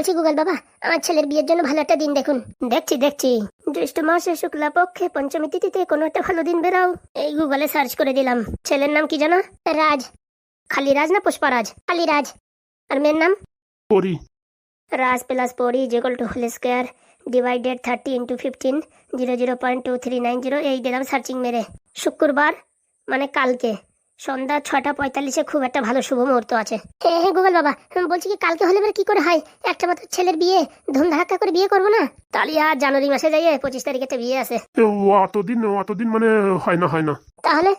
বলছি গুগল বাবা আমার ছেলের বিয়ের জন্য ভালো একটা দিন দেখুন। দেখছি দেখছি। জ্যৈষ্ঠ মাসে শুক্লা পক্ষে পঞ্চমী তিথিতে কোনো একটা ভালো দিন বেরাও। এই গুগলে সার্চ করে দিলাম। ছেলের নাম কি জানো? রাজ। খালি রাজ না পুষ্পরাজ খালি রাজ। আর মেয়ের নাম? Pari. Raj plus Pari is equal to whole square divided thirty into fifteen zero zero point two three nine zero এই দিলাম সার্চিং মেরে। শুক্রবার মানে কালকে। সন্ধ্যা ছটা পঁয়তাল্লিশে খুব একটা ভালো শুভ মুহূর্ত আছে। হ্যাঁ হ্যাঁ গুগল বাবা বলছি কি কালকে হলে এবার কি করে হয়? একটা মাত্র ছেলের বিয়ে ধুমধাক্কা করে বিয়ে করব না? তাহলে আর জানুয়ারি মাসে যাইয়ে পঁচিশ তারিখে তো বিয়ে আছে। অতদিন অতদিন মানে হয় না হয় না। তাহলে?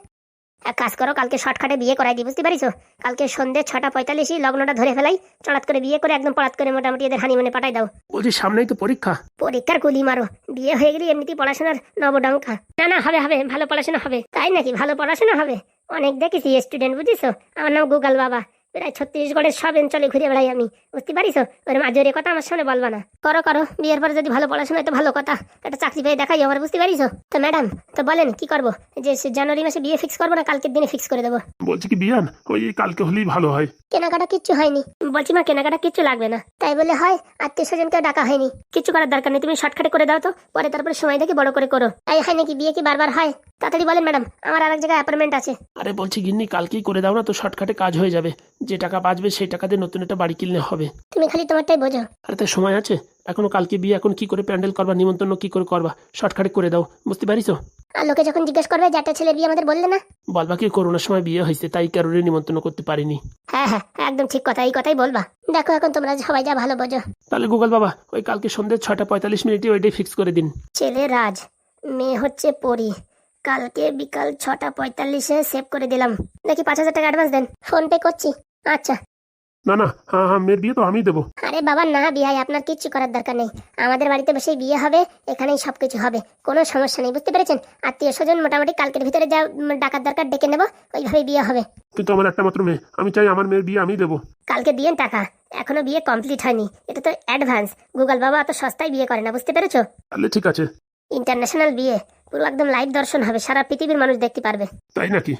এক কাজ করো কালকে শর্টকাটে বিয়ে করাই দিই বুঝতে পারিস কালকে সন্ধ্যে ছটা পঁয়তাল্লিশই লগ্নটা ধরে ফেলাই চড়াত করে বিয়ে করে একদম পড়াত করে মোটামুটি এদের হানিমুনে পাঠাই দাও। বলছি সামনেই তো পরীক্ষা। পরীক্ষার গুলি মারো বিয়ে হয়ে গেলে এমনিতেই পড়াশোনার নবডঙ্কা। না না হবে হবে ভালো পড়াশোনা হবে। তাই নাকি ভালো পড়াশোনা হবে? অনেক দেখেছি স্টুডেন্ট বুঝিস আমার নাম গুগল বাবা। প্রায় ছত্তিশগড়ের সব অঞ্চলে ঘুরে বেড়াই আমি। বুঝতে পারিস ওর মাজরে কথা আমার সামনে বলবা না। করো করো। বিয়ের পরে যদি ভালো পড়াশোনা তো ভালো কথা। একটা চাকরি পেয়ে দেখাই আমার বুঝতে পারিস তো ম্যাডাম তো বলেন কি করব? যে জানুয়ারি মাসে বিয়ে ফিক্স করব না কালকের দিনে ফিক্স করে দেবো? বলছি কি বিয়ান? ওই কালকে হলেই ভালো হয়। কেনাকাটা কিচ্ছু হয়নি। বলছি মা কেনাকাটা কিচ্ছু লাগবে না। তাই বলে হয় আত্মীয় স্বজনকে ডাকা হয়নি। কিচ্ছু করার দরকার নেই তুমি শর্টকাটে করে দাও তো। পরে তারপরে সময় দেখে বড় করে করো। তাই হয় নাকি বিয়ে কি বারবার হয়? তাড়াতাড়ি বলেন ম্যাডাম। আমার আরেক জায়গায় অ্যাপার্টমেন্ট আছে। আরে বলছি গিন্নি কালকেই করে দাও না তো শর্টকাটে কাজ হয়ে যাবে। যে টাকা বাঁচবে সেই টাকা দিয়ে নতুন একটা বাড়ি কিনলে হবে। তুমি খালি তোমারটাই বোঝো। আরে তার সময় আছে। এখনও কালকে বিয়ে এখন কি করে প্যান্ডেল করবা নিমন্ত্রণ কি করে করবা? শর্টকাটে করে দাও বুঝতে পারিস? আর লোকে যখন জিজ্ঞেস করবে যে একটা ছেলে বিয়ে আমাদের বললে না? বলবা কি করোনার সময় বিয়ে হয়েছে তাই কারোরই নিমন্ত্রণ করতে পারিনি। হ্যাঁ হ্যাঁ একদম ঠিক কথা এই কথাই বলবা। দেখো এখন তোমরা সবাই যা ভালো বোঝো। তাহলে গুগল বাবা ওই কালকে সন্ধ্যে ছটা পঁয়তাল্লিশ মিনিটে ওইটাই ফিক্স করে দিন। ছেলে রাজ মেয়ে হচ্ছে পরি। কালকে বিকাল ছটা পঁয়তাল্লিশে সেভ করে দিলাম। নাকি পাঁচ হাজার টাকা অ্যাডভান্স দেন। ফোন পে করছি। আচ্ছা। না না হ্যাঁ হ্যাঁ মেয়ের বিয়ে তো আমি দেবো। আরে বাবা না বিহাই আপনার কিচ্ছু করার দরকার নেই। আমাদের বাড়িতে বসেই বিয়ে হবে এখানেই সবকিছু হবে। কোনো সমস্যা নেই বুঝতে পেরেছেন? আত্মীয় স্বজন মোটামুটি কালকের ভিতরে যা ডাকার দরকার ডেকে নেব ওইভাবেই বিয়ে হবে। কিন্তু আমার একটা মাত্র মেয়ে আমি চাই আমার মেয়ের বিয়ে আমি দেবো। কালকে দিয়েন টাকা। এখনও বিয়ে কমপ্লিট হয়নি। এটা তো অ্যাডভান্স গুগল বাবা অত সস্তায় বিয়ে করে না বুঝতে পেরেছ? তাহলে ঠিক আছে। ইন্টারন্যাশনাল বিয়ে। পুরো একদম লাইভ দর্শন হবে সারা পৃথিবীর মানুষ দেখতে পারবে। তাই নাকি?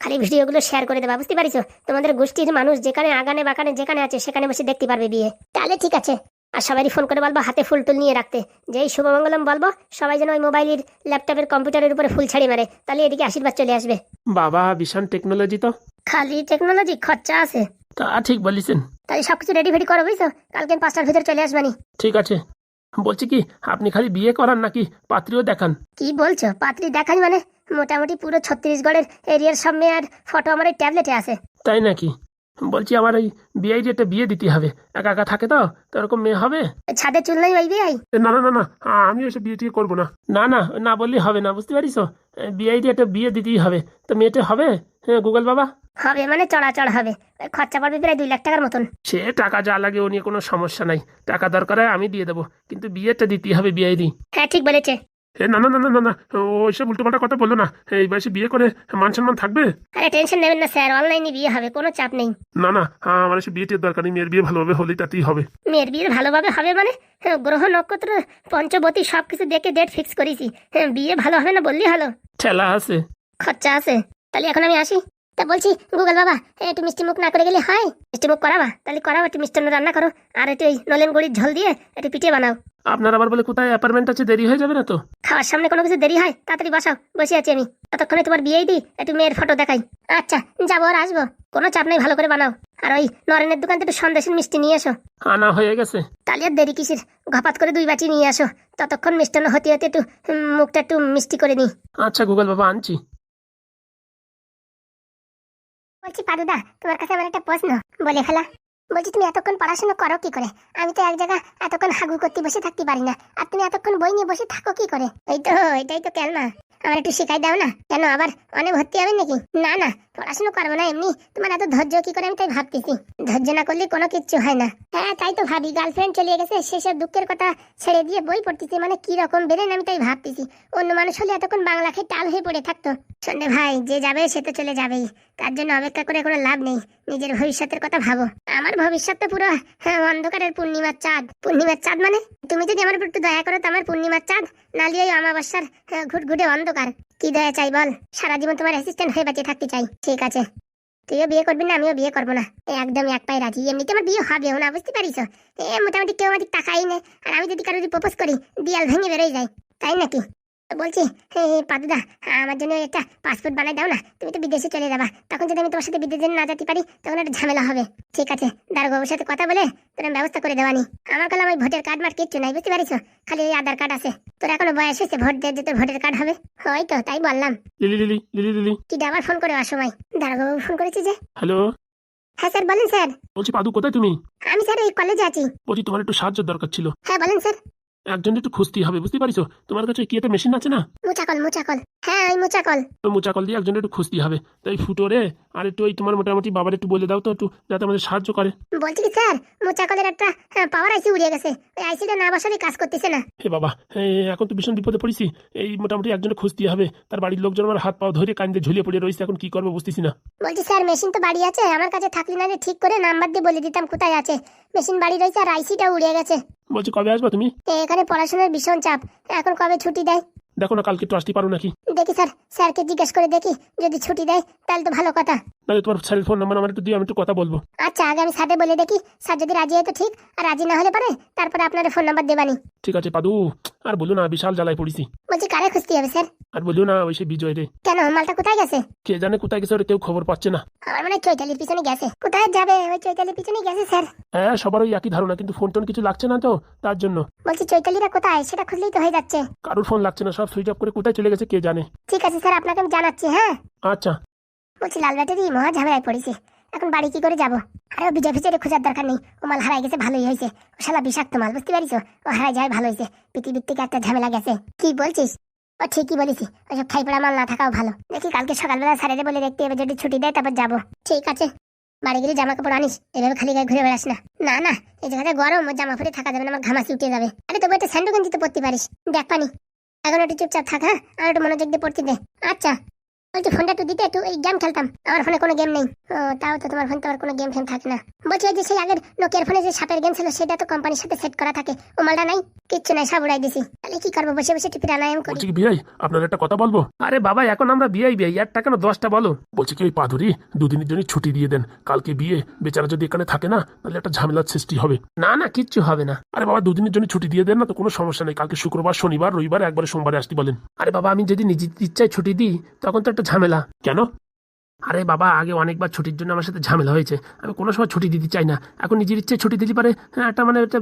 খালি ভিডিওগুলো শেয়ার করে দেবা বুঝতে পারিস তোমাদের গোষ্ঠীর মানুষ যেখানে আগানে বাগানে যেখানে আছে সেখানে বসে দেখতে পারবে বিয়ে। তাহলে ঠিক আছে। আর সবারই ফোন করে বলব হাতে ফুল টুল নিয়ে রাখতে। যেই শুভমঙ্গলম বলব সবাই যেন ওই মোবাইলের ল্যাপটপের কম্পিউটারের উপরে ফুল ছাড়ি মারে তাহলে এদিকে আশীর্বাদ চলে আসবে। বাবা বিশাল টেকনোলজি তো। খালি টেকনোলজি খরচা আছে। তা ঠিক বলিছেন। তাই সবকিছু রেডি ফেডি করো বুঝছ? কালকে পাঁচটার ভিতরে চলে আসবানি। ঠিক আছে। বলছি কি আপনি খালি বিয়ে করান নাকি পাত্রীও দেখান? কি বলছো? পাত্রী দেখাই মানে? মোটামুটি পুরো ছত্তিশগড়ের এরিয়ার সব মেয়ের ফটো আমার এই ট্যাবলেটে আছে। তাই নাকি? বলছি আমার এই বিয়ে একটা বিয়ে দিতে হবে। একা একা থাকে তো তো এরকম মেয়ে হবে? ছাদে চুল নাই ওই বিয়াই? না না না না আমি এসে বিয়ে টিয়ে করব না। না না না বললেই হবে না বুঝতে পারিস? বিয়ে একটা বিয়ে দিতেই হবে। তো মেয়েটা হবে? হ্যাঁ গুগল বাবা। হবে মানে চড়াচড় হবে। খরচা পড়বে প্রায় দুই লাখ টাকার মতন। সে টাকা যা লাগে ও নিয়ে কোনো সমস্যা নাই। টাকা দরকার হয় আমি দিয়ে দেবো। কিন্তু বিয়েটা দিতেই হবে বিয়ে দিই হ্যাঁ ঠিক বলেছে। এ না না না না না না। ওইসব উল্টোপাল্টা কথা বলল না। এই বয়সে বিয়ে করে মান সম্মান থাকবে? আরে টেনশন নেবেন না স্যার অনলাইনে বিয়ে হবে কোনো চাপ নেই। না না আ, আমার এসে বিয়ে টিয়ের দরকার নেই। মেয়ের বিয়ে ভালোভাবে হলেই তাতেই হবে। মেয়ের বিয়ে ভালোভাবে হবে মানে? হ্যাঁ, গ্রহ নক্ষত্র পঞ্চবতী সব কিছু দেখে ডেট ফিক্স করেছি। হ্যাঁ বিয়ে ভালো হবে না বললেই হলো। ঠেলা আছে। খরচা আছে। তাহলে এখন আমি আসি। তা বলছি গুগল বাবা একটু মিষ্টি মুখ না করে গেলে হয়? মিষ্টি মুখ করাবা? তাহলে করাও একটু মিষ্টান্ন রান্না করো। আর একটু ওই নলেন গুড়ির ঝোল দিয়ে একটু পিঠে বানাও। আপনার আবার বলে কোথায় অ্যাপার্টমেন্ট আছে দেরি হয়ে যাবে না তো? খাওয়ার সামনে কোনো কিছু দেরি হয় তাড়াতাড়ি বসাও বসে আছি আমি। ততক্ষণে তোমার বিয়েই দিই একটু মেয়ের ফটো দেখাই। আচ্ছা যাব আর আসব। কোনো চাপ নেই ভালো করে বানাও। আর ওই নরেনের দোকান থেকে একটু সন্দেশের মিষ্টি নিয়ে এসো। আনা হয়ে গেছে। তাহলে আর দেরি কিসের? ঘপাত করে দুই বাটি নিয়ে আসো। ততক্ষণ মিষ্টান্ন হতে হতে একটু উম, মুখটা একটু মিষ্টি করে নিই। আচ্ছা গুগল বাবা আনছি। বলছি, পাদুদা, তোমার কাছে আমার একটা প্রশ্ন। বলে ফেলা। বলছি, তুমি এতক্ষণ পড়াশোনা করো কি করে? আমি তো এক জায়গা এতক্ষণ হাগু করতে বসে থাকতে পারি না। আর তুমি এতক্ষণ বই নিয়ে বসে থাকো কি করে? এই তো এটাই তো কেন না আমার একটু শেখাই দাও না। কেন, আবার অনেক ভর্তি হবে নাকি? না না পড়াশোনা করব না এমনি। তোমার এত ধৈর্য কি করে আমি তাই ভাবতেছি? ধৈর্য না করলে কোনো কিচ্ছু হয় না। হ্যাঁ তাই তো ভাবি গার্লফ্রেন্ড চলে গেছে সেসব দুঃখের কথা ছেড়ে দিয়ে বই পড়তেছি মানে কি রকম বেরেন আমি তাই ভাবতেছি। অন্য মানুষ হলে এতক্ষণ বাংলা খেয়ে টাল হয়ে পড়ে থাকতো। সন্ধ্যে ভাই যে যাবে সে তো চলে যাবেই। তার জন্য অপেক্ষা করে কোনো লাভ নেই। নিজের ভবিষ্যতের কথা ভাবো। আমার ভবিষ্যৎ তো পুরো হ্যাঁ, অন্ধকারের পূর্ণিমার চাঁদ। পূর্ণিমার চাঁদ মানে? তুমি যদি আমার একটু দয়া করো তো আমার পূর্ণিমার চাঁদ নালি ওই অমাবস্যার হ্যাঁ, ঘুটঘুটে অন্ধকার। কি দয়া চাই বল? সারা জীবন তোমার অ্যাসিস্ট্যান্ট হয়ে বাঁচিয়ে থাকতে চাই। ঠিক আছে। তুইও বিয়ে করবি না, আমিও বিয়ে করব না। একদম এক পায়ে রাজি। এমনিতে আমার বিয়ে হবেও না, বুঝতে পারিস? এ মোটামুটি কেউ আমাদের টাকাই নেই আর আমি যদি কারও প্রপোজ করি, দিয়াল ভেঙে বেরোয় যায়। তাই নাকি? বলছি পাদুদা আমার জন্য একটা পাসপোর্ট বানাই দাও না তুমি তো বিদেশে চলে যাবা। তখন যদি আমি তোমার সাথে বিদেশে না যেতে পারি তখন একটা ঝামেলা হবে। ঠিক আছে দারোগাবুর সাথে কথা বলে তোর আমি ব্যবস্থা করে দেওয়ানি আমার কাছে ওই ভোটের কার্ড মার কিচ্ছু নাই বুঝতে পারিস খালি ওই আধার কার্ড আছে। তোর এখনও বয়স হয়েছে ভোট দিয়ে যে তোর ভোটের কার্ড হবে। হয়তো তাই বললাম। Lily Lily Lily Lily. কি আবার ফোন করে অসময় দারোগাবু ফোন করেছে যে। হ্যালো? হ্যাঁ স্যার বলেন স্যার। বলছি পাদু কোথায় তুমি? আমি স্যার এই কলেজে আছি। বলছি তোমার একটু সাহায্যের দরকার ছিল। হ্যাঁ বলেন স্যার। একজন একটু খুঁজতেই হবে বুঝতে পারিছো তোমার কাছে কি একটা মেশিন আছে না? মুচাকল মুচাকল। হ্যাঁ ওই মুচাকল। ওই মোচাকল দিয়ে একজন একটু খুঁজতেই হবে। তাই ফুটো রে আর একটু ওই তোমার মোটামুটি বাবার একটু বলে দাও তো একটু যাতে আমাদের সাহায্য করে। বলছি কি স্যার মুচাকলের একটা পাওয়ার আইসি উড়িয়ে গেছে। ওই আইসিটা না বসালে কাজ করতেছে না। হে বাবা এখন তো ভীষণ বিপদে পড়েছি। এই মোটামুটি একজনের খুঁজতেই হবে। তার বাড়ির লোকজন আমার হাত পাও ধরে কান্দে ঝুলিয়ে পড়ে রয়েছে এখন কি করব বুঝতেছি না। বলছি স্যার মেশিন তো বাড়ি আছে আমার কাছে থাকলে না ঠিক করে নাম্বার দিয়ে বলে দিতাম কোথায় আছে। মেশিন বাড়ি রয়েছে আর আইসিটা উড়িয়ে গেছে। বলছি কবে আসবা তুমি? এখানে পড়াশোনার ভীষণ চাপ। এখন কবে ছুটি দেয়? দেখো না কালকে একটু আসতে পারো নাকি? দেখি স্যার, স্যারকে জিজ্ঞেস করে দেখি, যদি ছুটি দেয়, তাহলে তো ভালো কথা। নাহলে তোমার স্যারের ফোন নাম্বার আমার একটু দিয়ে আমি একটু কথা বলব। আচ্ছা আগে আমি স্যারকে বলে দেখি স্যার যদি রাজি হয় তো ঠিক আর রাজি না হলে পারে তারপরে আপনার ফোন নাম্বার দেবানি। ঠিক আছে পাদু আর বলো না বিশাল জ্বালায় পড়েছি। বলছি কারে খুঁজতে হবে স্যার? আর বলিও না ওই সে বিজয় রে। কেন মালটা কোথায় গেছে? কে জানে কোথায় গেছে ওরা কেউ খবর পাচ্ছে না। আমার মানে চৈতালির পিছনে গেছে। কোথায় যাবে? ওই চৈতালির পিছনে গেছে স্যার। হ্যাঁ সবার ওই একই ধারণা কিন্তু ফোন টোন কিছু লাগছে না তো তার জন্য। বলছি চৈতালিরা কোথায়? সেটা খুঁজলেই তো হয়ে যাচ্ছে। কারোর ফোন লাগছে না সব সুইচ অফ করে কোথায় চলে গেছে কে জানে। ঠিক আছে স্যার আপনাকে আমি জানাচ্ছি হ্যাঁ? আচ্ছা। বলছি, লাল মহা ঝামেলায় পড়েছে। এখন বাড়ি কি করে যাব? আরে, ও বিজয় ফিজের খোঁজার দরকার নেই। ও মাল হারাই গেছে, ভালোই হয়েছে। ও শালা বিষাক্ত মাল, বুঝতে পারিস ও? হারাই যায় ভালো হয়েছে। পৃথিবীর থেকে একটা ঝামেলা গেছে। কি বলছিস? ও ঠিকই বলেছি। ওসব খাই পড়া মাল না থাকাও ভালো। দেখি কালকে সকালবেলা স্যারেরে বলে দেখতে এবার যদি ছুটি দেয় তারপর যাব। ঠিক আছে। বাড়ি গেলে জামা কাপড় আনিস। এভাবে খালি গায়ে ঘুরে বেড়াস না। না না, এই জায়গাটা গরম, ওর জামা পরে থাকা যাবে না, আমার ঘামাসি উঠে যাবে। আরে, তবু একটা স্যান্ডো গেঞ্জি তো পরতে পারিস। দেখ পানি। এখন একটু চুপচাপ থাক হ্যাঁ? আর একটু মনোযোগ দিয়ে পড়তে দে। আচ্ছা। বলছি ফোনটা একটু দিতে একটু এই গেম খেলতাম। আমার ফোনে কোনো গেম নেই। ও তাও তো তোমার ফোন তো আর কোনো গেম ফেম থাকে না। বলছি যে সেই আগের নোকিয়ার ফোনে যে সাপের গেম ছিল সেটা তো কোম্পানির সাথে সেট করা থাকে। ও মালটা নাই? কিচ্ছু নাই সব উড়াই দিছি। তাহলে কি করব? বসে বসে টিপি রানায়াম করি। বলছি কি বিয়াই আপনার একটা কথা বলব? আরে বাবা এখন আমরা বিয়াই বিয়াই একটা কেন দশটা বলো? বলছি কি ওই পাদুরি দুদিনের জন্য ছুটি দিয়ে দেন। কালকে বিয়ে বেচারা যদি এখানে থাকে না তাহলে একটা ঝামেলার সৃষ্টি হবে। না না কিচ্ছু হবে না। আরে বাবা দুদিনের জন্য ছুটি দিয়ে দেন না তো কোনো সমস্যা নেই। কালকে শুক্রবার শনিবার রবিবার একবারে সোমবারে আসতে বলেন। আরে বাবা আমি যদি নিজের ইচ্ছায় ছুটি দিই তখন তো একটা ঝামেলা। কেন? আরে বাবা আগে অনেকবার ছুটির জন্য আমার সাথে ঝামেলা হয়েছে। আমি কোনো সময় ছুটি দিতে চাই না। এখন নিজের ইচ্ছে ছুটি দিতে পারে। হ্যাঁ, একটা মানে একটা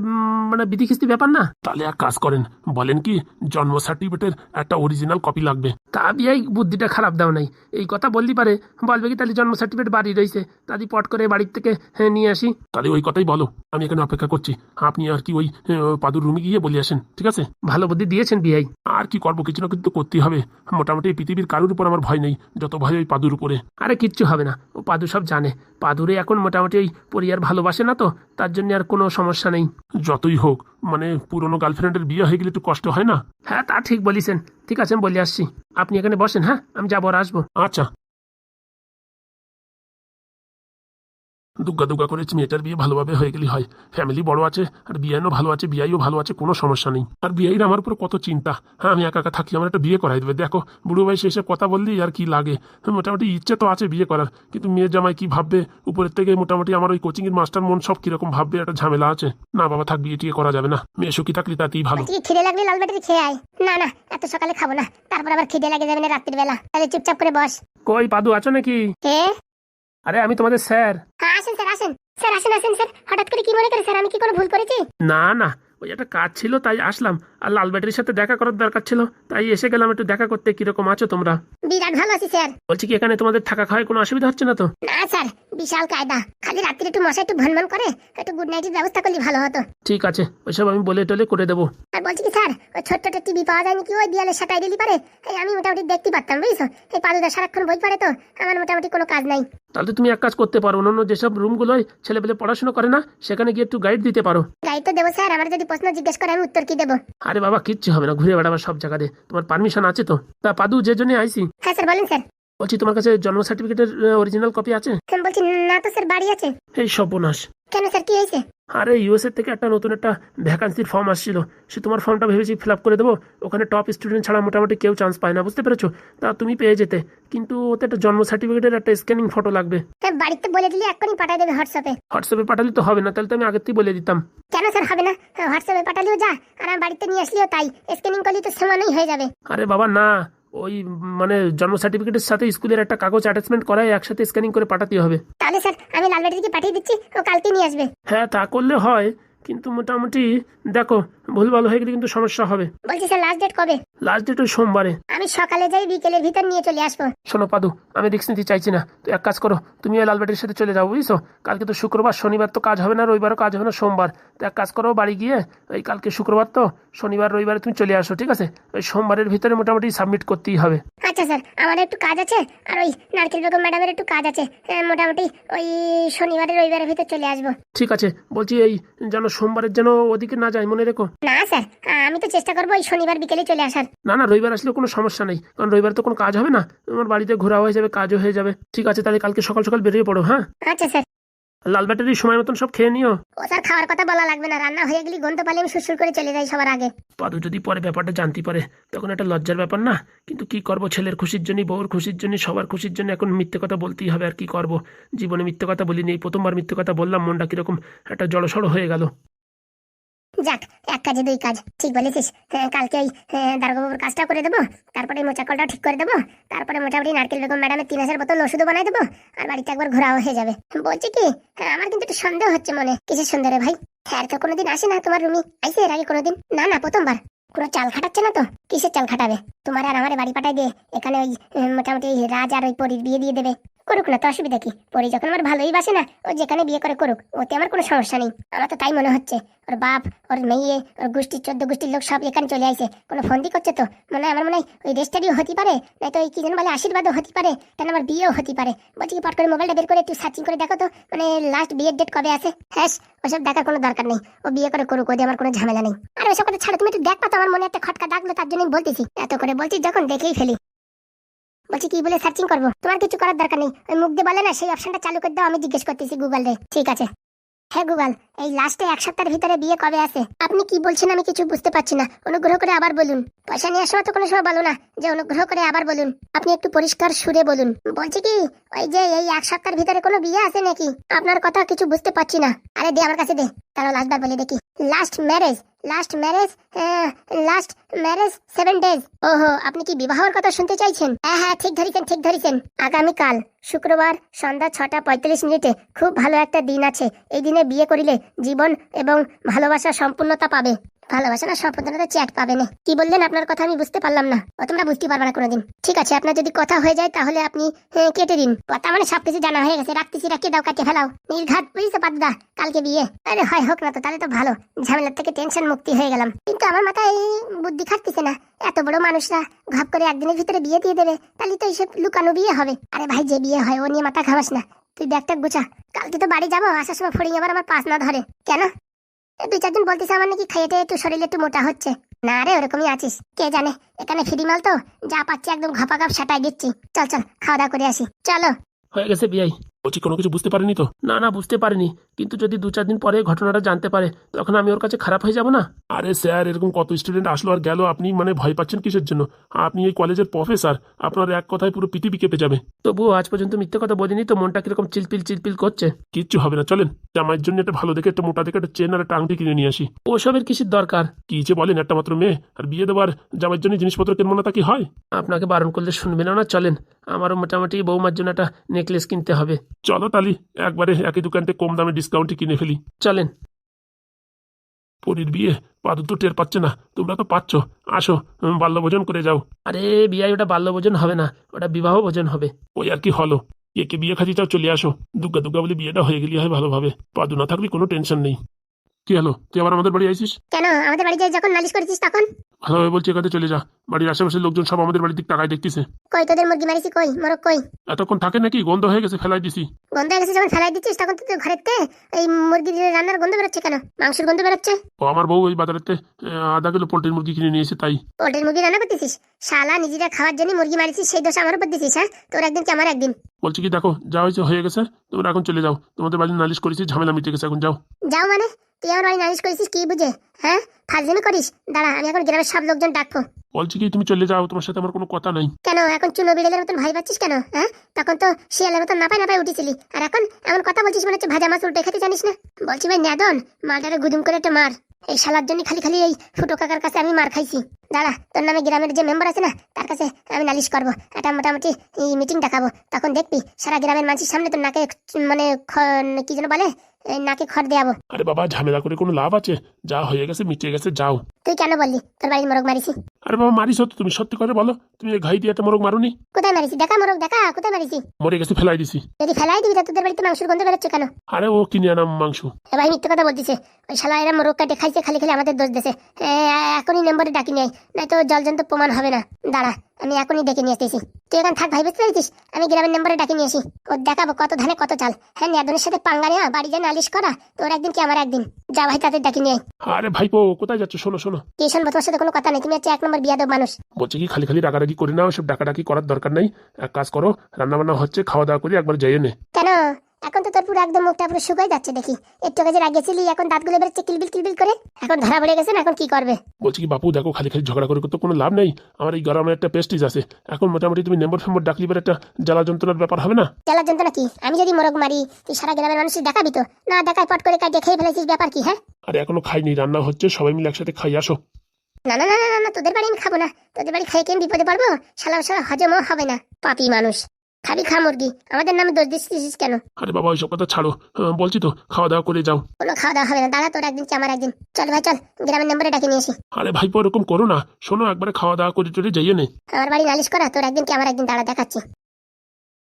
মানে বিধিখিস্তি ব্যাপার না? তাহলে এক কাজ করেন। বলেন কি জন্ম সার্টিফিকেটের একটা অরিজিনাল কপি লাগবে। তা বিয়াই বুদ্ধিটা খারাপ দাও নাই। এই কথা বললি পারে। বলবে কি তাহলে জন্ম সার্টিফিকেট বাড়ি রয়েছে। তাদি পট করে বাড়ির থেকে হ্যাঁ, নিয়ে আসি। তাহলে ওই কথাই বলো। আমি এখানে অপেক্ষা করছি। আপনি আর কি ওই পাদুর রুমে গিয়ে বলে আসেন ঠিক আছে? ভালো বুদ্ধি দিয়েছেন বিয়াই আর কি করব কিছু না কিছু তো করতেই হবে। মোটামুটি পৃথিবীর কারোর উপর আমার ভয় নেই যত ভয় ওই পাদুর উপরে। আরে কিচ্ছু হবে না। ও পাদু সব জানে। পাদুরে এখন মোটামুটি ওই পরিয়ার ভালোবাসে না তো তার জন্য আর কোনো সমস্যা নেই। যতই হোক মানে পুরনো গার্লফ্রেন্ডের বিয়ে হয়ে গেলে একটু কষ্ট হয় না? হ্যাঁ তা ঠিক বলিছেন। ঠিক আছে আমি বলে আসছি। আপনি এখানে বসেন হ্যাঁ? আমি যাব আর আসব। আচ্ছা। দুগ্গা দুগ্গা করে মেয়েটার বিয়ে ভালোভাবে হয়ে গেলে হয়। ফ্যামিলি বড় আছে আর বিয়ানও ভালো আছে বিয়াইও ভালো আছে কোনো সমস্যা নেই। আর বিয়াইর আমার উপর কত চিন্তা। হ্যাঁ আমি একা একা থাকি আমার একটা বিয়ে করাই দেবে। দেখো বুড়ো ভাই শেষে কথা বললি আর কি লাগে। মোটামুটি ইচ্ছে তো আছে বিয়ে করার কিন্তু মেয়ের জামাই কি ভাববে? উপরের থেকে মোটামুটি আমার ওই কোচিং এর মাস্টার মন সব কীরকম ভাববে একটা ঝামেলা আছে। না বাবা থাক বিয়ে টিয়ে করা যাবে না। মেয়ে সুখী থাকলে তাতেই ভালো। খিদে লাগলে লাল ব্যাটারি খেয়ে আয়। না না এত সকালে খাব না। তারপর আবার খিদে লাগে যাবে না রাত্রির বেলা তাহলে চুপচাপ করে বস। কই পাদু আছো নাকি? কে? আরে আমি তোমাদের স্যার। হ্যাঁ আসেন স্যার আসেন। স্যার আসেন আসেন স্যার। হঠাৎ করে কি মনে করে স্যার আমি কি কোনো ভুল করেছি? না না ওই একটা কাজ ছিল তাই আসলাম। আর লাল ব্যাটারির সাথে দেখা করার দরকার ছিল তাই এসে গেলাম একটু দেখা করতে। কীরকম আছো তোমরা? বিরাট ভালো আছি স্যার। বলছি কি এখানে তোমাদের থাকা খাওয়ায় কোনো অসুবিধা হচ্ছে না তো? না স্যার বিশাল কায়দা। খালি রাত্রে একটু মশা একটু ভনভন করে একটু গুড নাইটের ব্যবস্থা করলে ভালো হতো। ঠিক আছে ওইসব আমি বলে টলে করে দেবো। আর বলছি কি স্যার ওই ছোট্ট একটা টিভি পাওয়া যায় নাকি ওই দেয়ালে সাটাই দিলি পারে? এই আমি মোটামুটি দেখতে পারতাম বুঝছ? এই পালুদা সারাক্ষণ বই পড়ে তো আমার মোটামুটি কোনো কাজ নাই। তাহলে তুমি এক কাজ করতে পারো অন্যান্য যেসব রুমগুলোয় ছেলেপেলে পড়াশোনা করে না সেখানে গিয়ে একটু গাইড দিতে পারো। গাইড তো দেবো স্যার আমার যদি প্রশ্ন জিজ্ঞেস করে আমি উত্তর কি দেবো? আরে বাবা কিচ্ছু হবে না ঘুরে বেড়াবার সব জায়গাতে। তোমার পারমিশন আছে তো? তা পাদু যে জন্য আইসি হ্যাঁ স্যার বলেন স্যার। বলছি তোমার কাছে জন্ম সার্টিফিকেটের অরিজিনাল কপি আছে? বলছি না তো স্যার বাড়ি আছে। এই সর্বনাশ। কেন স্যার কি হয়েছে? আরে ইউএসএ থেকে একটা নতুন একটা ভ্যাকান্সির ফর্ম আসছিল। সে তোমার ফর্মটা ভেবেছি ফিল আপ করে দেবো। ওখানে টপ স্টুডেন্ট ছাড়া মোটামুটি কেউ চান্স পায় না বুঝতে পেরেছ? তা তুমি পেয়ে যেতে। কিন্তু ওতে একটা জন্ম সার্টিফিকেটের একটা স্ক্যানিং ফটো লাগবে। হ্যাঁ বাড়িতে বলে দিলে এক্ষুনি পাঠিয়ে দেবে হোয়াটসঅ্যাপে হোয়াটসঅ্যাপে পাঠালে তো হবে না তাহলে তো আমি আগের থেকেই বলে দিতাম। কেন স্যার হবে না? হোয়াটসঅ্যাপে পাঠালেও যা আর বাড়িতে নিয়ে আসলেও তাই। স্ক্যানিং করলেই তো সমানই হয়ে যাবে। আরে বাবা না। ওই মানে জন্ম সার্টিফিকেটের সাথে স্কুলের একটা কাগজ অ্যাটাচমেন্ট করাই একসাথে স্ক্যানিং করে পাঠাতে হবে। তাহলে স্যার আমি লালবাড়িকে পাঠিয়ে দিচ্ছি ও কালকে নিয়ে আসবে। হ্যাঁ তা করলে হয় কিন্তু মোটামুটি দেখো ভুলভাল হয়ে গেলে কিন্তু সমস্যা হবে। বলছি স্যার লাস্ট ডেট কবে? লাস্ট ডেট ওই সোমবারে। আমি সকালে যাই বিকেলের ভিতর নিয়ে চলে আসব। শোনো পাদু আমি রিক্স নিতে চাইছি না। তো এক কাজ করো তুমি ওই লালবাটির সাথে চলে যাও বুঝছ? কালকে তো শুক্রবার শনিবার তো কাজ হবে না রবিবারও কাজ হবে না সোমবার। তো এক কাজ করো বাড়ি গিয়ে ওই কালকে শুক্রবার তো শনিবার রবিবারে তুমি চলে আসো ঠিক আছে? ওই সোমবারের ভিতরে মোটামুটি সাবমিট করতেই হবে। আচ্ছা স্যার আমার একটু কাজ আছে আর ওই নারকেল বেগম ম্যাডামের একটু কাজ আছে। হ্যাঁ, মোটামুটি ওই শনিবারের রবিবারের ভিতর চলে আসব। ঠিক আছে বলছি এই যেন সোমবারের যেন ওদিকে না যায় মনে রেখো। না স্যার আমি তো চেষ্টা করব ওই শনিবার বিকেলে চলে আসার। না না রবিবার আসলে কোনো সমস্যা নেই কারণ রবিবার তো কোনো কাজ হবে না। আমার বাড়িতে ঘোরা হয়ে যাবে কাজও হয়ে যাবে। ঠিক আছে তাহলে কালকে সকাল সকাল বেরিয়ে পড়ো হ্যাঁ? আচ্ছা স্যার। লাল ব্যাটারি সময় মতন সব খেয়ে নিও। ও স্যার খাওয়ার কথা বলা লাগবে না রান্না হয়ে গেলে গন্ধ পালে আমি সুরসুর করে চলে যাই সবার আগে। পাদু যদি পরে ব্যাপারটা জানতে পারে তখন একটা লজ্জার ব্যাপার না? কিন্তু কি করব ছেলের খুশির জন্য বউর খুশির জন্য সবার খুশির জন্য এখন মিথ্যে কথা বলতেই হবে আর কি করব? জীবনে মিথ্যে কথা বলিনি এই প্রথমবার মিথ্যে কথা বললাম মনটা কীরকম একটা জড়সড় হয়ে গেল। যাক এক কাজে দুই কাজ। ঠিক বলেছিস। হ্যাঁ, কালকে ওই দারোগাবুর কাজটা করে দেবো। তারপরে মোচাকলটাও ঠিক করে দেবো। তারপরে মোটামুটি নারকেল বেগম ম্যাডামের তিন হাজার বোতল ওষুধও বানাই দেবো। আর বাড়িতে একবার ঘোরাও হয়ে যাবে। বলছি কি হ্যাঁ, আমার কিন্তু একটু সন্দেহ হচ্ছে মনে। কিসের সন্দেহ ভাই? স্যার তো কোনোদিন আসে না তোমার রুমি। আইসে এর আগে কোনোদিন? না না প্রথমবার। কোনো চাল খাটাচ্ছে না তো? কিসের চাল খাটাবে? তোমার আর আমার বাড়ি পাঠাই দিয়ে এখানে ওই মোটামুটি রাজ আর ওই পরীর বিয়ে দিয়ে দেবে। করুক না তো অসুবিধা কি? পরি যখন আমার ভালোই বাসে না, ও যেখানে বিয়ে করে করুক, ওতে আমার কোনো সমস্যা নেই। আমার তো তাই মনে হচ্ছে। ওর বাপ, ওর মেয়ে, ওর গোষ্ঠীর চোদ্দ গোষ্ঠীর লোক সব এখানে চলে আসে কোনো ফন্দি করছে তো? মনে হয়, আমার মনে হয় ওই রেজিস্টারিও হতে পারে, নয়তো ওই কি যেন বলে, আশীর্বাদও হতে পারে তাহলে আমার বিয়েও হতে পারে। বলছি কি, পট করে মোবাইলটা বের করে একটু সার্চিং করে দেখো তো মানে লাস্ট বিয়ের ডেট কবে আছে? হ্যাঁ ওসব দেখার কোনো দরকার নেই। ও বিয়ে করে করুক ওদের আমার কোনো ঝামেলা নেই। আর ওসব কথা ছাড়ো, তুমি একটু দেখবা তো আমার মনে একটা খটকা ডাকলো তার জন্যই বলতেছি। এত করে বলছি, যখন দেখেই ফেলি। বলছি কি বলে সার্চিং করব? তোমার কিছু করার দরকার নেই। ওই মুখ দিয়ে বলে না, সেই অপশনটা চালু করে দাও, আমি জিজ্ঞেস করতেছি গুগল রে। ঠিক আছে। হ্যাঁ গুগল এই লাস্টে এক সপ্তাহের ভিতরে বিয়ে কবে আছে? আপনি কি বলছেন আমি কিছু বুঝতে পারছি না। অনুগ্রহ করে আবার বলুন। পয়সা নিয়ে সময় তো কোনো সময় বলো না। যে অনুগ্রহ করে আবার বলুন। আপনি একটু পরিষ্কার সুরে বলুন। বলছি কি, ওই যে এই এক সপ্তাহের ভিতরে কোনো বিয়ে আছে নাকি? আপনার কথা কিছু বুঝতে পারছি না। আরে দে আমার কাছে দে। তাহলে লাস্টবার বলে দেখি। Last marriage last marriage last marriage seven days ওহো আপনি কি বিবাহের কথা শুনতে চাইছেন? হ্যাঁ হ্যাঁ ঠিক ধরেছেন ঠিক ধরেছেন। আগামীকাল শুক্রবার সন্ধ্যা ছটা পঁয়তাল্লিশ মিনিটে খুব ভালো একটা দিন আছে। এই দিনে বিয়ে করিলে জীবন এবং ভালোবাসা সম্পূর্ণতা পাবে। ভালোবাসা না সম্পূর্ণতা চ্যাট পাবে না কি বললেন আপনার কথা আমি বুঝতে পারলাম না। ও তোমরা বুঝতে পারবে না কোনোদিন। ঠিক আছে আপনার যদি কথা হয়ে যায় তাহলে আপনি হ্যাঁ, কেটে দিন। কথা মানে সবকিছু জানা হয়ে গেছে। রাখতেছি রাখতে দাও কাটে ফেলাও। নির্ঘাত বুঝতে পারদা কালকে বিয়ে। আরে হয় হোক না তো তাহলে তো ভালো। ঝামেলার থেকে টেনশন মুক্তি হয়ে গেলাম। কিন্তু আমার মাথায় বুদ্ধি খাটতেছে না। এত বড় মানুষরা ঘাপ করে একদিনের ভিতরে বিয়ে দিয়ে দেবে তাহলে তো এইসব লুকানো বিয়ে হবে। আরে ভাই যে বিয়ে হয় ও নিয়ে মাথা ঘামাস না। তুই ব্যাগটা গুছা। কালকে তো বাড়ি যাব আসার সময় ফড়িং আবার আমার পাস না ধরে। কেন? দুই চারজন বলতেছে আমার নাকি খাইয়ে একটু শরীরে একটু মোটা হচ্ছে। না রে, ওরকমই আছিস। কে জানে? এখানে ফ্রি মাল তো? যা পাচ্ছি একদম ঘাপা ঘাপ সাটাই দিচ্ছি। চল চল, খাওয়া দাওয়া করে আসি। চলো। হয়ে গেছে বিয়াই। বলছি কোনো কিছু বুঝতে পারেনি তো? না না বুঝতে পারিনি। কিন্তু যদি দু চার দিন পরে ঘটনাটা জানতে পারে তখন আমি ওর কাছে খারাপ হয়ে যাব না? আরে স্যার এরকম কত স্টুডেন্ট আসলো আর গেল আপনি মানে ভয় পাচ্ছেন কিসের জন্য? আপনি এই কলেজের প্রফেসর আপনার এক কথায় পুরো পৃথিবী কেঁপে যাবে। তবুও আজ পর্যন্ত মিথ্যে কথা বলিনি তো মনটা কীরকম চিলপিল চিলপিল করছে? কিচ্ছু হবে না চলেন। জামাইয়ের জন্য একটা ভালো দেখে একটা মোটা দেখে একটা চেন আর একটা আংটি কিনে নিয়ে আসি। ওসবের কিসের দরকার? কি যে বলেন একটা মাত্র মেয়ে আর বিয়ে দেওয়ার জামাইয়ের জন্য জিনিসপত্র কিনবো না তা কি হয়? আপনাকে বারণ করলে শুনবে না না চলেন। আমারও মোটামুটি বৌমার জন্য একটা নেকলেস কিনতে হবে। চলো তালি একবারে একই দোকানতে কম দামে ডিসকাউন্টে কিনে ফেলি। চলেন। পরির বিয়ে পাদু তো টের পাচ্ছে না। তোমরা তো পাচ্ছ। আসো বাল্যভোজন করে যাও। আরে বিয়াই ওটা বাল্যভোজন হবে না। ওটা বিবাহ ভোজন হবে। ওই আর কি হলো? একে বিয়ে খাতি চাও চলে আসো। দুগ্গা দুগ্গা বলে বিয়েটা হয়ে গেলি হয় ভালোভাবে। পাদু না থাকলে কোনো টেনশন নেই। কি হলো? তুই আবার আমাদের বাড়ি আইসিস? কেন? আমাদের বাড়ি যাই যখন নালিশ করেছিস তখন? ভালোভাবে বলছি এখানে চলে যা। বাড়ির আশেপাশের লোকজন সব আমাদের বাড়ির দিক টাকায় দেখতেছে। কই তোদের মুরগি মারিছি কই? মোরগ কই? এতক্ষণ থাকে নাকি? গন্ধ হয়ে গেছে ফেলাই দিছি। গন্ধ হয়ে গেছে যখন ফেলাই দিচ্ছিস তখন তো তোর ঘরের তে এই মুরগির রান্নার গন্ধ বেরোচ্ছে কেন? মাংসের গন্ধ বেরোচ্ছে? ও আমার বউ ওই বাজারেতে আধা কিলো পোল্ট্রির মুরগি কিনে নিয়েছে তাই। পোল্ট্রির মুরগি রান্না করতেছিস? শালা নিজেরা খাওয়ার জন্য মুরগি মারিছিস সেই দোষ আমার উপর দিছিস হ্যাঁ? তোর একদিন কি আমার একদিন? বলছি কি দেখো যা হয়েছে হয়ে গেছে তোমরা এখন চলে যাও। তোমাদের বাড়ি নালিশ করেছি ঝামেলা মিটে গেছে এখন যাও। যাও মানে? তুই আমার বাড়ি নালিশ করেছিস কি বুঝে হ্যাঁ? ফাজলামি করিস? দাঁড়া আমি এখন গ্রামের সব লোকজন ডাকবো। বলছি কি তুমি চলে যাও তোমার সাথে আমার কোনো কথা নাই। কেন এখন চুনো বিড়ালের মতন ভয় পাচ্ছিস কেন হ্যাঁ? তখন তো শিয়ালের মতন নাপায় নাপায় উঠেছিলি। আর এখন এমন কথা বলছিস মনে হচ্ছে ভাজা মাছ উল্টে খেতে জানিস না। বলছি ভাই ন্যাদন মালটাকে গুদুম করে একটা মার। এই শালার জন্য খালি খালি এই ফুটো কাকার কাছে আমি মার খাইছি। দাঁড়া তোর নামে গ্রামের যে মেম্বার আছে না তার কাছে আমি নালিশ করব। একটা মোটামুটি এই মিটিং ডাকাবো তখন দেখবি সারা গ্রামের মানুষের সামনে তোর নাকে মানে খ- কি যেন বলে নাকে খড় দেয়াবো। আরে বাবা ঝামেলা করে কোনো লাভ আছে? যা হয়ে গেছে মিটে গেছে যাও। তুই কেন বললি? তোর বাড়ির মোরগ মারিছি। আরে বাবা মারিস তো তুমি সত্যি করে বলো তুমি ঘাই দিয়ে একটা মোরগ মারুনি? কোথায় মারিছি? দেখা মোরগ দেখা কোথায় মারিছি? মরে গেছে ফেলাই দিছি। যদি ফেলাই দিবি তা তোদের বাড়িতে মাংসের গন্ধ বেরোচ্ছে কেন? আরে ও কিনে আনাম মাংস। এ ভাই মিথ্যে কথা বলতেছে। ওই শালা এরা মোরগ কাটে খাইছে খালি খালি আমাদের দোষ দেছে। এখনই নম্বরে ডাকি নেই নাই তো জলজন্ত প্রমাণ হবে না। দাঁড়া আমি এখনই ডেকে নিয়ে আসতেছি। তুই এখন থাক ভাই বুঝতে পেরেছিস? আমি গ্রামের নম্বরে ডাকি নিয়ে আসি। ও দেখাবো কত ধানে কত চাল। হ্যাঁ নেদনের সাথে পাঙ্গা নেওয়া বাড়ি যা নালিশ করা তোর একদিন কি আমার একদিন। যা ভাই তাদের ডাকে নিয়ে। আরে ভাইপো কোথায় যাচ্ছ? শোনো শোনো। কি শুনব তোর সাথে কোনো কথা নেই তুমি হচ্ছে এক নম্বর বিয়াদব মানুষ। বলছি কি খালি খালি রাগারাগি করে নাও সব ডাকাডাকি করার দরকার নেই। এক কাজ করো রান্না বান্না হচ্ছে খাওয়া দাওয়া করি একবার যাইয়ে নে। কেন? এখন তো তোর পুরো একদম মুখটা পুরো শুকাই যাচ্ছে দেখি। একটু আগে যে রাগেছিলি এখন দাঁতগুলো বেরোচ্ছে কিলবিল কিলবিল করে এখন ধরা পড়ে গেছে না এখন কি করবে? বলছি কি বাপু দেখো খালি খালি ঝগড়া করে তো কোনো লাভ নেই। আমার এই গরমে একটা পেস্টিজ আছে। এখন মোটামুটি তুমি নেম্বর ফেম্বর ডাকলি এবার একটা জ্বালা যন্ত্রণার ব্যাপার হবে না? চালার যন্ত্রণা কি? আমি যদি মোরগ মারি তুই সারা গ্রামের মানুষের দেখাবি তো? না দেখায় পট করে কাটিয়ে খেয়ে ফেলেছিস ব্যাপার কি হ্যাঁ? আর এখনও খাইনি রান্না হচ্ছে সবাই মিলে একসাথে খাই আসো। না না না না, না তোদের বাড়ি আমি খাব না। তোদের বাড়ি খেয়ে কেন বিপদে পড়ব? শালা শালা হজমও হবে না। পাপি মানুষ। খাবি খা মুরগি। আমাদের নামে দোষ দিচ্ছিস কেন? আরে বাবা ওইসব কথা ছাড়ো। আহ, বলছি তো খাওয়া দাওয়া করে যাও। কোনো খাওয়া দাওয়া হবে না। দাদা তোর একদিন চামার একদিন। চল ভাই চল। গ্রামের নম্বরে ডাকে নিয়ে আসি। আরে ভাইপো এরকম করো না। শোনো একবার খাওয়া দাওয়া করে টরে যাইও নে। আমার বাড়ি নালিশ করা তোর একদিন কি আমার একদিন দাঁড়া দেখাচ্ছি।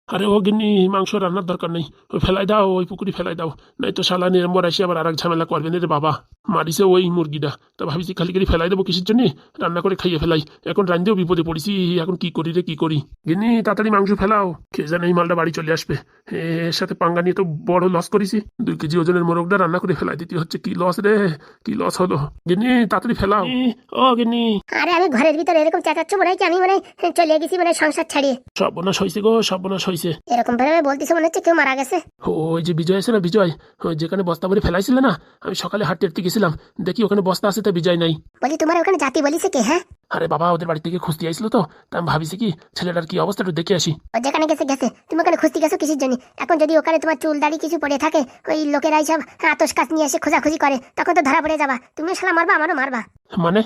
আরে ও গিন্নি মাংস রান্নার দরকার নেই। ওই ফেলাই দাও ওই পুকুরি ফেলাই দাও। নাই তো শালা নিরম্বর আসি আবার আর এক ঝামেলা করবে না রে বাবা। মারিছে ওই মুরগিটা। তা ভাবিছি খালি খালি ফেলাই দেবো কিসের জন্য? রান্না করে খাইয়ে ফেলাই। এখন রান্ধেও বিপদে পড়েছি এখন কি করি রে কি করি? গিন্নি তাড়াতাড়ি মাংস ফেলাও। কে জানে এই মালটা বাড়ি চলে আসবে। এর সাথে পাঙ্গা নিয়ে তো বড় লস করেছি। দুই কেজি ওজনের মোরগটা রান্না করে ফেলাই দিতে হচ্ছে। কি লস রে কি লস হলো? গিন্নি তাড়াতাড়ি ফেলাও। ও গিন্নি। আরে আমি ঘরের ভিতরে এরকম চেঁচাচ্ছ মনে হয় কি আমি মনে চলে গেছি মানে সংসার ছাড়িয়ে। সর্বনাশ হয়েছে গো সর্বনাশ হয়েছে এরকম ভাবে বলতেছে মনে হচ্ছে কেউ মারা গেছে। ওই যে বিজয় আছে না বিজয়? ওই যেখানে বস্তা ভরে ফেলাইছিলে না আমি সকালে হাঁটতে হাঁটতে গেছিলাম। দেখি ওখানে বস্তা আছে তা বিজয় নাই। বলি তোমার ওখানে জাতি বলিছে কে হ্যাঁ? আরে বাবা ওদের বাড়ি থেকে খুঁজতে আইছিল তো তা আমি ভাবিছি কি ছেলেটার কি অবস্থা একটু দেখে আসি। ও যেখানে গেছে গেছে। তুমি ওখানে খুঁজতে গেছো কিসের জন্য? এখন যদি ওখানে তোমার চুল দাড়ি কিছু পড়ে থাকে ওই লোকেরাই সব আতস কাজ নিয়ে এসে খোঁজাখুঁজি করে তখন তো ধরা পড়ে যাবা। তুমিও শালা মারবা আমারও মারবা। মানে?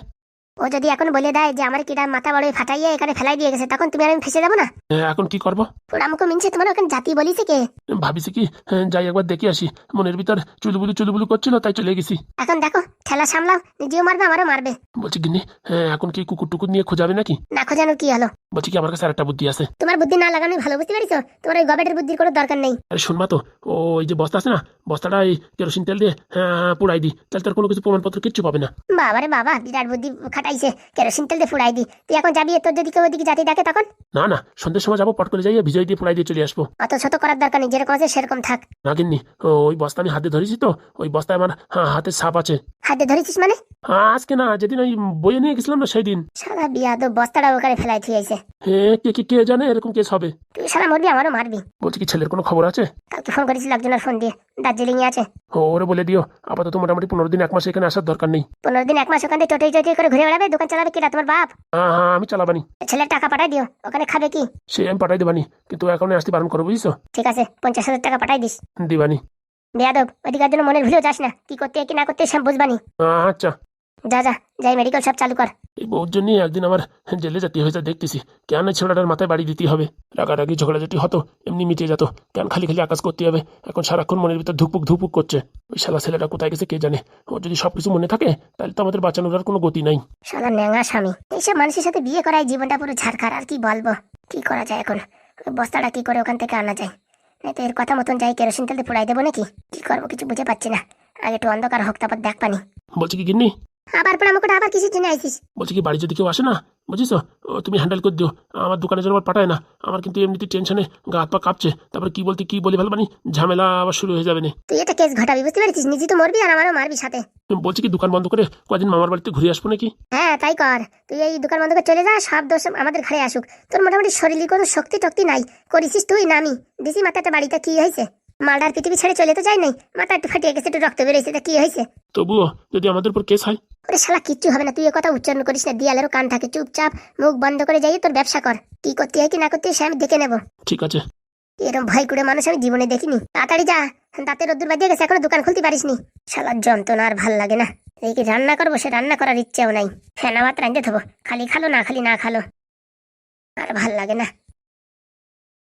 ও যদি এখন বলে দেয় যে আমার কিটা মাথা বড় ফাটাইয়ে এখানে ফেলাই দিয়ে গেছে তখন তুমি আর আমি ফেসে যাব না? এখন কি করব? পুরা মুখো মিনছে তোমার ওখানে জাতি বলিছে কে? ভাবিছি কি? হ্যাঁ, যাই একবার দেখে আসি। মনের ভিতর চুলবুলু চুলবুলু করছিল তাই চলে গেছি। এখন দেখো খেলা সামলাও নিজেও মারবে আমারও মারবে। বলছি গিন্নি হ্যাঁ, এখন কি কুকুর টুকুর নিয়ে খোঁজাবে নাকি? না খোঁজানোর কি হলো? বলছি কি আমার কাছে আরেকটা বুদ্ধি আছে। তোমার বুদ্ধি না লাগানোই ভালো বুঝতে পারিছো? তোমার ওই গবেটের বুদ্ধির কোনো দরকার নেই। আরে শুনবা তো ও ওই যে বস্তা আছে না বস্তাটা এই কেরোসিন তেল দিয়ে হ্যাঁ পুড়াই দিই। তাহলে তার কোনো কিছু প্রমাণপত্র কিচ্ছু পাবে না। বাবারে বাবা বিরাট বুদ্ধি খাটাইছে কেরোসিন তেল দিয়ে ফুড়াই দি। তুই এখন যাবি তোর যদি কেউ ওদিকে যাতে দেখে তখন? না না সন্ধ্যের সময় যাব পট করে যাই ভিজয় দিয়ে ফুড়াই দিয়ে চলে আসব। অত শত করার দরকার নেই যেরকম আছে সেরকম থাক। না গিন্নি ওই বস্তা আমি হাতে ধরেছি তো ওই বস্তায় আমার হাতে সাপ আছে। হাতে ধরেছিস মানে? আজকে না যেদিন ওই বইয়ে নিয়ে গেছিলাম না সেই দিন সারা বিয়া তো বস্তাটা ওখানে ফেলাই থুয়েছে হ্যাঁ কে কে কে জানে এরকম কেস হবে? তুই সারা মরবি আমারও মারবি। বলছি কি ছেলের কোনো খবর আছে? কালকে ফোন করেছিল একজনের ফোন দিয়ে দার্জিলিং এ আছে। ও ওরে বলে দিও আপাতত মোটামুটি পনেরো দিন এক মাস এখানে আসার দরকার নেই। পনেরো দিন এক মাস ওখানে থেকে চটে চটে করে ঘুরে বেড়াবে? দোকান চালাবে কিনা তোমার বাপ? হ্যাঁ হ্যাঁ আমি চালাবানি। ছেলের টাকা পাঠাই দিও ওখানে খাবে কি? সে আমি পাঠাই দেবানি কিন্তু এখন আসতে বারণ করো বুঝছ? ঠিক আছে পঞ্চাশ হাজার টাকা পাঠাই দিস। দিবানি। বেয়াদব ওদিকার জন্য মনের ভুলেও যাস না। কি করতে কি না করতে সব বুঝবানি। আচ্ছা। যা যা যাই মেডিকেল সব চালু কর। এই বউর জন্যই একদিন আমার জেলে যেতে হয়েছে দেখতেছি। কেন ছেলেটার মাথায় বাড়ি দিতে হবে? রাগারাগি ঝগড়াঝাটি হতো এমনি মিটে যেত। কেন খালি খালি আকাশ করতে হবে? এখন সারাক্ষণ মনের ভিতর ধুপুক ধুপুক করছে। ওই শালা ছেলেটা কোথায় গেছে কে জানে? ও যদি সবকিছু মনে থাকে তাহলে তো আমাদের বাঁচানোর আর কোনো গতি নাই। সাদা ন্যাঙা স্বামী এইসব মানুষের সাথে বিয়ে করায় জীবনটা পুরো ঝাড়খার আর কি বলব? কি করা যায় এখন? বস্তাটা কি করে ওখান থেকে আনা যায়? নাই তো এর কথা মতন যাই কেরোসিন তেল দিয়ে পোড়াই দেবো নাকি? কি করব, কিছু বুঝে পাচ্ছি না। আগে একটু অন্ধকার হোক, তারপর দেখ পানি বলছি কি গিন্নি? আবার পড়ামো আমাকে আবার কিসের জন্য আইছিস? বলছি কি বাড়ি যদি কেউ আসে না? বুঝিস? তুমি হ্যান্ডেল করে দিও। আমার দোকানে যেন আবার পাঠায় না। আমার কিন্তু এমনিতে টেনশনে গা হাত পা কাঁপছে। তারপরে কি বলতে কি বলে ফেলবানি ঝামেলা আবার শুরু হয়ে যাবে না। তুই এটা কেস ঘটাবি বুঝতে পেরেছিস? নিজে তো মরবি আর আমারও মারবি সাথে। বলছি কি দোকান বন্ধ করে কদিন মামার বাড়িতে ঘুরে আসব নাকি? হ্যাঁ তাই কর। তুই এই দোকান বন্ধ করে চলে যা সব দোষ আমাদের ঘরে আসুক। তোর মোটামুটি শরীরে কোনো শক্তি টক্তি নাই। করেছিস তুই নামি দিছি মাথাটা বাড়িতে কি হয়েছে? মালদার পৃথিবী ছেড়ে চলে তো যাই নাই। মাথা একটু ফাটিয়ে গেছে একটু রক্ত বেরোয়েছে তা কি হয়েছে? তবুও যদি আমাদের উপর কেস হয়? ওরে শালা কিচ্ছু হবে না তুই এ কথা উচ্চারণ করিস না দিয়ালেরও কান থাকে চুপচাপ মুখ বন্ধ করে যাই তোর ব্যবসা কর। কি করতে হয় কি না করতে হয় সে আমি দেখে নেব। ঠিক আছে। এরকম ভয় করে মানুষ আমি জীবনে দেখিনি। তাড়াতাড়ি যা তাতে রোদ্দুর বাজিয়ে গেছে এখনও দোকান খুলতে পারিসনি। শালার যন্ত্রণা আর ভালো লাগে না। এই কি রান্না করব সে রান্না করার ইচ্ছেও নাই। ফেনা ভাত রাঁধতে থবো খালি খালো না খালি না খালো। আর ভালো লাগে না।